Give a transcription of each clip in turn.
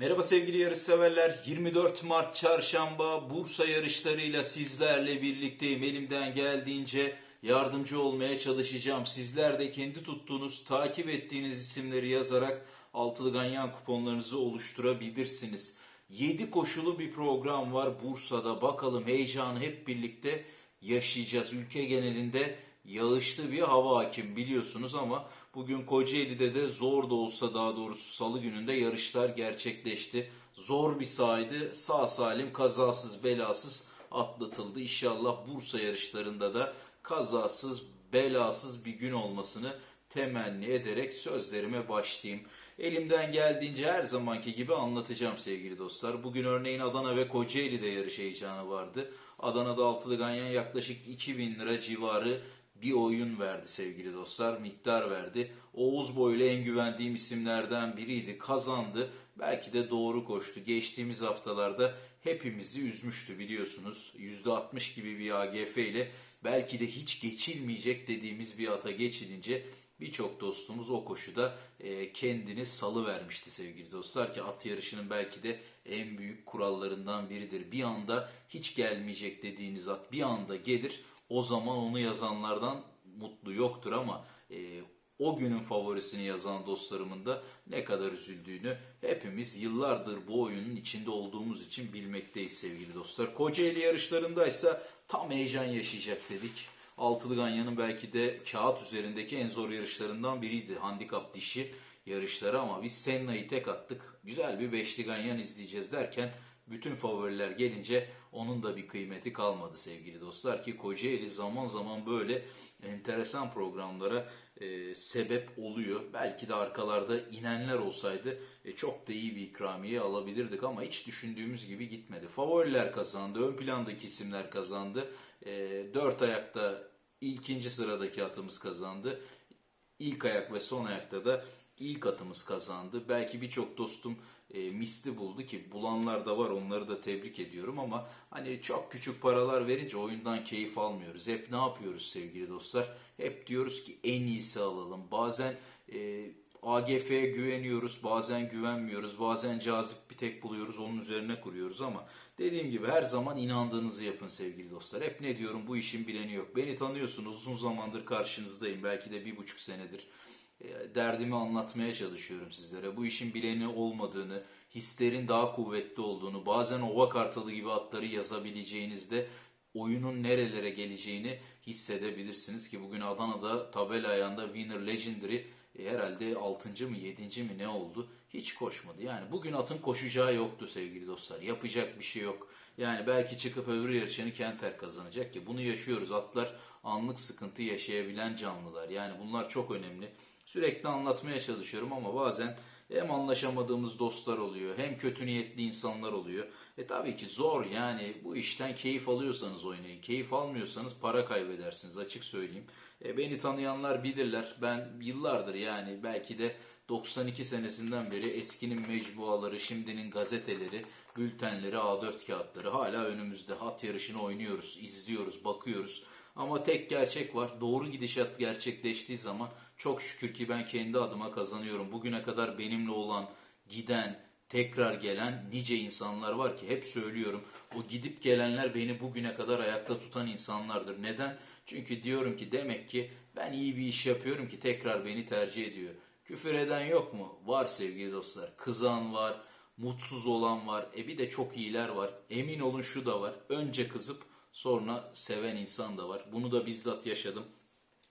Merhaba sevgili yarışseverler. 24 Mart Çarşamba Bursa yarışlarıyla sizlerle birlikteyim. Elimden geldiğince yardımcı olmaya çalışacağım. Sizler de kendi tuttuğunuz, takip ettiğiniz isimleri yazarak altılı ganyan kuponlarınızı oluşturabilirsiniz. 7 koşulu bir program var Bursa'da. Bakalım heyecanı hep birlikte yaşayacağız. Ülke genelinde yağışlı bir hava hakim biliyorsunuz ama bugün Kocaeli'de de zor da olsa daha doğrusu salı gününde yarışlar gerçekleşti. Zor bir sahaydı. Sağ salim kazasız belasız atlatıldı. İnşallah Bursa yarışlarında da kazasız belasız bir gün olmasını temenni ederek sözlerime başlayayım. Elimden geldiğince her zamanki gibi anlatacağım sevgili dostlar. Bugün örneğin Adana ve Kocaeli'de yarış heyecanı vardı. Adana'da altılı ganyan yaklaşık 2000 lira civarı bir oyun verdi sevgili dostlar. Miktar verdi. Oğuz Boy'la en güvendiğim isimlerden biriydi. Kazandı. Belki de doğru koştu. Geçtiğimiz haftalarda hepimizi üzmüştü biliyorsunuz. %60 gibi bir AGF ile belki de hiç geçilmeyecek dediğimiz bir ata geçilince birçok dostumuz o koşuda e, kendini salı vermişti sevgili dostlar ki at yarışının belki de en büyük kurallarından biridir. Bir anda hiç gelmeyecek dediğiniz at bir anda gelir. O zaman onu yazanlardan mutlu yoktur ama e, o günün favorisini yazan dostlarımın da ne kadar üzüldüğünü hepimiz yıllardır bu oyunun içinde olduğumuz için bilmekteyiz sevgili dostlar. Kocaeli yarışlarındaysa tam heyecan yaşayacak dedik. Altılı Ganyan'ın belki de kağıt üzerindeki en zor yarışlarından biriydi. Handikap dişi yarışları ama biz Senna'yı tek attık. Güzel bir beşli Ganyan izleyeceğiz derken bütün favoriler gelince onun da bir kıymeti kalmadı sevgili dostlar ki Kocaeli zaman zaman böyle enteresan programlara e, sebep oluyor. Belki de arkalarda inenler olsaydı e, çok da iyi bir ikramiye alabilirdik ama hiç düşündüğümüz gibi gitmedi. Favoriler kazandı, ön plandaki isimler kazandı. E, dört ayakta ikinci sıradaki atımız kazandı. İlk ayak ve son ayakta da ilk atımız kazandı. Belki birçok dostum e, misli buldu ki bulanlar da var onları da tebrik ediyorum ama hani çok küçük paralar verince oyundan keyif almıyoruz. Hep ne yapıyoruz sevgili dostlar? Hep diyoruz ki en iyisi alalım. Bazen e, AGF'ye güveniyoruz, bazen güvenmiyoruz, bazen cazip bir tek buluyoruz, onun üzerine kuruyoruz ama dediğim gibi her zaman inandığınızı yapın sevgili dostlar. Hep ne diyorum bu işin bileni yok. Beni tanıyorsunuz, uzun zamandır karşınızdayım, belki de bir buçuk senedir derdimi anlatmaya çalışıyorum sizlere. Bu işin bileni olmadığını, hislerin daha kuvvetli olduğunu, bazen ova kartalı gibi atları yazabileceğinizde oyunun nerelere geleceğini hissedebilirsiniz ki bugün Adana'da tabela ayağında Winner Legendary e, herhalde 6. mı 7. mi ne oldu? Hiç koşmadı. Yani bugün atın koşacağı yoktu sevgili dostlar. Yapacak bir şey yok. Yani belki çıkıp öbür yarışını Kenter kazanacak ki bunu yaşıyoruz. Atlar anlık sıkıntı yaşayabilen canlılar. Yani bunlar çok önemli. Sürekli anlatmaya çalışıyorum ama bazen hem anlaşamadığımız dostlar oluyor hem kötü niyetli insanlar oluyor. E tabii ki zor yani bu işten keyif alıyorsanız oynayın. Keyif almıyorsanız para kaybedersiniz açık söyleyeyim. E beni tanıyanlar bilirler. Ben yıllardır yani belki de 92 senesinden beri eskinin mecmuaları, şimdinin gazeteleri, bültenleri, A4 kağıtları hala önümüzde. Hat yarışını oynuyoruz, izliyoruz, bakıyoruz. Ama tek gerçek var. Doğru gidişat gerçekleştiği zaman çok şükür ki ben kendi adıma kazanıyorum. Bugüne kadar benimle olan, giden, tekrar gelen nice insanlar var ki hep söylüyorum. O gidip gelenler beni bugüne kadar ayakta tutan insanlardır. Neden? Çünkü diyorum ki demek ki ben iyi bir iş yapıyorum ki tekrar beni tercih ediyor. Küfür eden yok mu? Var sevgili dostlar. Kızan var, mutsuz olan var. E bir de çok iyiler var. Emin olun şu da var. Önce kızıp sonra seven insan da var. Bunu da bizzat yaşadım.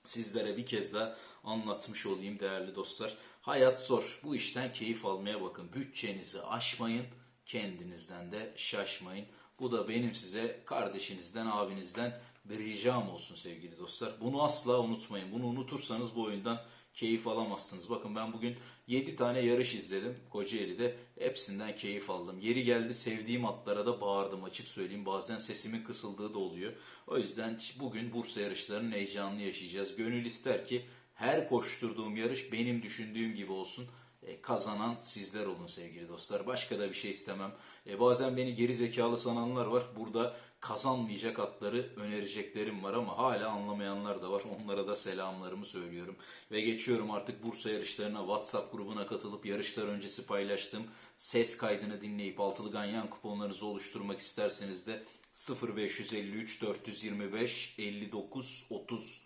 Sizlere bir kez daha anlatmış olayım değerli dostlar. Hayat zor. Bu işten keyif almaya bakın. Bütçenizi aşmayın. Kendinizden de şaşmayın. Bu da benim size kardeşinizden, abinizden bir ricam olsun sevgili dostlar. Bunu asla unutmayın. Bunu unutursanız bu oyundan keyif alamazsınız. Bakın ben bugün 7 tane yarış izledim Kocaeli'de. Hepsinden keyif aldım. Yeri geldi sevdiğim atlara da bağırdım açık söyleyeyim. Bazen sesimin kısıldığı da oluyor. O yüzden bugün Bursa yarışlarının heyecanını yaşayacağız. Gönül ister ki her koşturduğum yarış benim düşündüğüm gibi olsun. E, kazanan sizler olun sevgili dostlar. Başka da bir şey istemem. E, bazen beni geri zekalı sananlar var. Burada kazanmayacak atları önereceklerim var ama hala anlamayanlar da var. Onlara da selamlarımı söylüyorum. Ve geçiyorum artık Bursa yarışlarına WhatsApp grubuna katılıp yarışlar öncesi paylaştığım ses kaydını dinleyip altılı ganyan kuponlarınızı oluşturmak isterseniz de 0553 425 59 30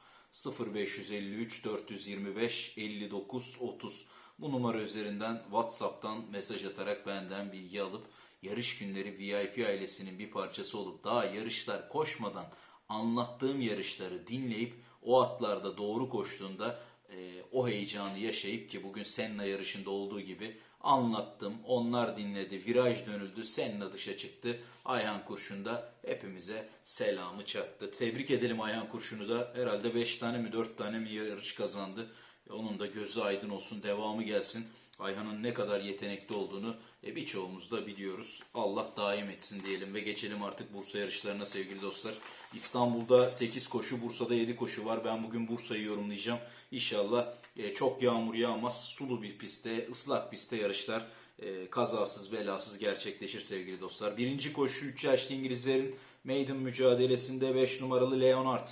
0553 425 59 30 bu numara üzerinden WhatsApp'tan mesaj atarak benden bilgi alıp yarış günleri VIP ailesinin bir parçası olup daha yarışlar koşmadan anlattığım yarışları dinleyip o atlarda doğru koştuğunda e, o heyecanı yaşayıp ki bugün Senna yarışında olduğu gibi anlattım. Onlar dinledi. Viraj dönüldü. Senna dışa çıktı. Ayhan Kurşun da hepimize selamı çaktı. Tebrik edelim Ayhan Kurşun'u da. Herhalde 5 tane mi 4 tane mi yarış kazandı. E, Onun da gözü aydın olsun. Devamı gelsin. Ayhan'ın ne kadar yetenekli olduğunu e, birçoğumuz da biliyoruz. Allah daim etsin diyelim ve geçelim artık Bursa yarışlarına sevgili dostlar. İstanbul'da 8 koşu, Bursa'da 7 koşu var. Ben bugün Bursa'yı yorumlayacağım. İnşallah e, çok yağmur yağmaz, sulu bir pistte, ıslak pistte yarışlar e, kazasız belasız gerçekleşir sevgili dostlar. Birinci koşu 3 yaşlı İngilizlerin maiden mücadelesinde 5 numaralı Leonard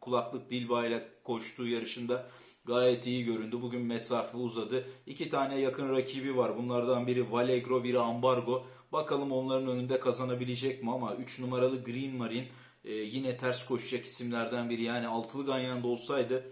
kulaklık Dilba ile koştuğu yarışında gayet iyi göründü. Bugün mesafe uzadı. İki tane yakın rakibi var. Bunlardan biri Valegro, biri Ambargo. Bakalım onların önünde kazanabilecek mi ama 3 numaralı Green Marine e, yine ters koşacak isimlerden biri. Yani altılı Ganyan'da olsaydı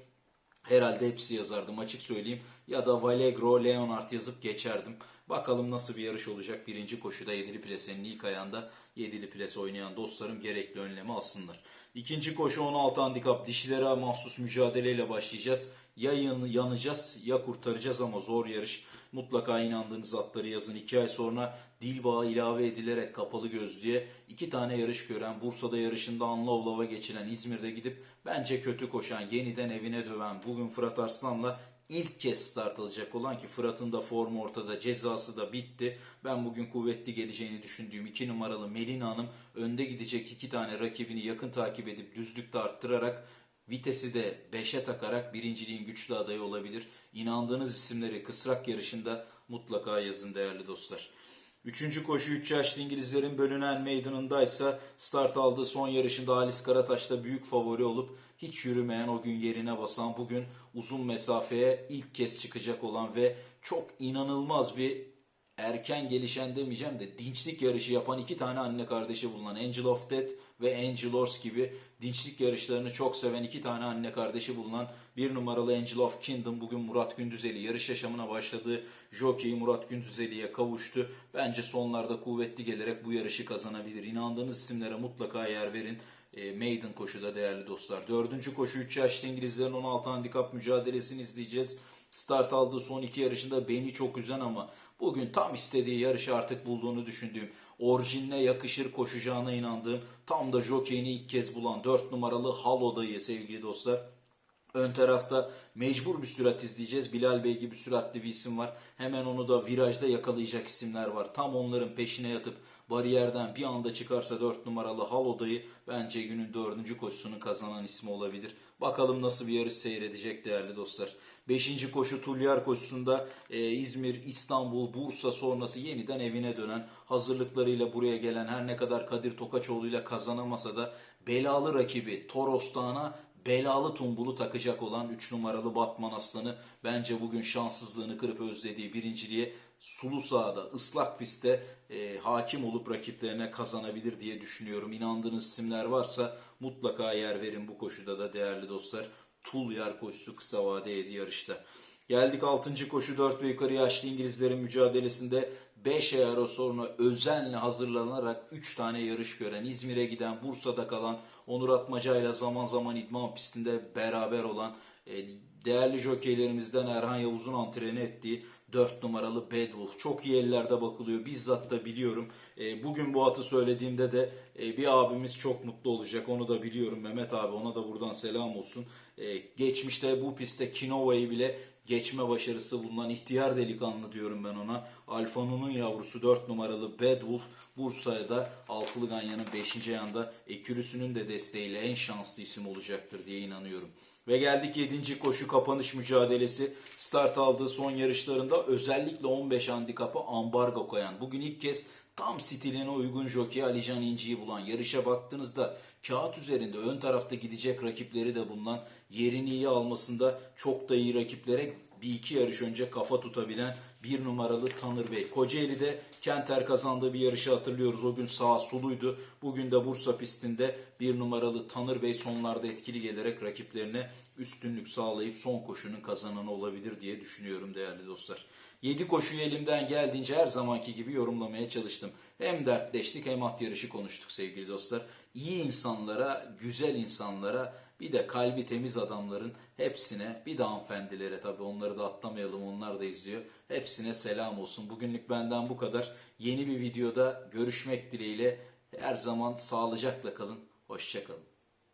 herhalde hepsi yazardım açık söyleyeyim. Ya da Valegro, Leonard yazıp geçerdim. Bakalım nasıl bir yarış olacak. Birinci koşuda yedili plesenin ilk ayağında yedili plase oynayan dostlarım gerekli önlemi alsınlar. İkinci koşu 16 handikap dişilere mahsus mücadeleyle başlayacağız. Ya yan- yanacağız ya kurtaracağız ama zor yarış. Mutlaka inandığınız atları yazın. İki ay sonra dil bağı ilave edilerek kapalı gözlüğe iki tane yarış gören, Bursa'da yarışında Anlovlava geçilen, İzmir'de gidip bence kötü koşan, yeniden evine döven, bugün Fırat Arslan'la ilk kez start alacak olan ki Fırat'ın da formu ortada cezası da bitti. Ben bugün kuvvetli geleceğini düşündüğüm 2 numaralı Melina Hanım önde gidecek iki tane rakibini yakın takip edip düzlükte arttırarak vitesi de 5'e takarak birinciliğin güçlü adayı olabilir. İnandığınız isimleri kısrak yarışında mutlaka yazın değerli dostlar. Üçüncü koşu 3 yaşlı İngilizlerin bölünen meydanındaysa start aldığı son yarışında Halis Karataş'ta büyük favori olup hiç yürümeyen o gün yerine basan bugün uzun mesafeye ilk kez çıkacak olan ve çok inanılmaz bir erken gelişen demeyeceğim de dinçlik yarışı yapan iki tane anne kardeşi bulunan Angel of Death ve Angel Horse gibi dinçlik yarışlarını çok seven iki tane anne kardeşi bulunan bir numaralı Angel of Kingdom bugün Murat Gündüzeli yarış yaşamına başladığı jockey Murat Gündüzeli'ye kavuştu. Bence sonlarda kuvvetli gelerek bu yarışı kazanabilir. İnandığınız isimlere mutlaka yer verin. E, maiden koşuda değerli dostlar. Dördüncü koşu 3 yaşlı İngilizlerin 16 handikap mücadelesini izleyeceğiz. Start aldığı son iki yarışında beni çok üzen ama bugün tam istediği yarışı artık bulduğunu düşündüğüm, orijinine yakışır koşacağına inandığım, tam da jokeyini ilk kez bulan 4 numaralı Halo'dayı sevgili dostlar. Ön tarafta mecbur bir sürat izleyeceğiz. Bilal Bey gibi süratli bir isim var. Hemen onu da virajda yakalayacak isimler var. Tam onların peşine yatıp bariyerden bir anda çıkarsa 4 numaralı Haloda'yı bence günün 4. koşusunu kazanan ismi olabilir. Bakalım nasıl bir yarış seyredecek değerli dostlar. 5. koşu Tulyar koşusunda e, İzmir, İstanbul, Bursa sonrası yeniden evine dönen hazırlıklarıyla buraya gelen her ne kadar Kadir Tokaçoğlu'yla kazanamasa da belalı rakibi Toros Dağı'na belalı tumbulu takacak olan 3 numaralı Batman Aslanı bence bugün şanssızlığını kırıp özlediği birinciliğe sulu sahada, ıslak pistte e, hakim olup rakiplerine kazanabilir diye düşünüyorum. İnandığınız isimler varsa mutlaka yer verin bu koşuda da değerli dostlar. Tul yer koşusu kısa vade yedi yarışta. Geldik 6. koşu 4 ve yukarı yaşlı İngilizlerin mücadelesinde 5 ay ara sonra özenle hazırlanarak 3 tane yarış gören, İzmir'e giden, Bursa'da kalan, Onur Atmaca ile zaman zaman idman pistinde beraber olan e, değerli jokeylerimizden Erhan Yavuz'un antreni ettiği 4 numaralı Bedwolf. Çok iyi ellerde bakılıyor. Bizzat da biliyorum. E, bugün bu atı söylediğimde de e, bir abimiz çok mutlu olacak. Onu da biliyorum. Mehmet abi ona da buradan selam olsun. E, geçmişte bu pistte Kinova'yı bile geçme başarısı bulunan ihtiyar delikanlı diyorum ben ona. Alfanun'un yavrusu 4 numaralı Bad Wolf Bursa'da Altılı Ganyan'ın 5. ayağında ekürüsünün de desteğiyle en şanslı isim olacaktır diye inanıyorum. Ve geldik 7. koşu kapanış mücadelesi. Start aldığı son yarışlarında özellikle 15 handikapa ambargo koyan. Bugün ilk kez tam stiline uygun jockey Alican İnci'yi bulan. Yarışa baktığınızda kağıt üzerinde ön tarafta gidecek rakipleri de bulunan yerini iyi almasında çok da iyi rakiplere bir iki yarış önce kafa tutabilen bir numaralı Tanır Bey. Kocaeli'de Kenter kazandığı bir yarışı hatırlıyoruz. O gün sağ suluydu. Bugün de Bursa pistinde bir numaralı Tanır Bey sonlarda etkili gelerek rakiplerine üstünlük sağlayıp son koşunun kazananı olabilir diye düşünüyorum değerli dostlar. 7 koşuyu elimden geldiğince her zamanki gibi yorumlamaya çalıştım. Hem dertleştik hem at yarışı konuştuk sevgili dostlar. İyi insanlara, güzel insanlara bir de kalbi temiz adamların hepsine bir de hanımefendilere tabii onları da atlamayalım onlar da izliyor. Hepsine selam olsun. Bugünlük benden bu kadar. Yeni bir videoda görüşmek dileğiyle her zaman sağlıcakla kalın. Hoşçakalın.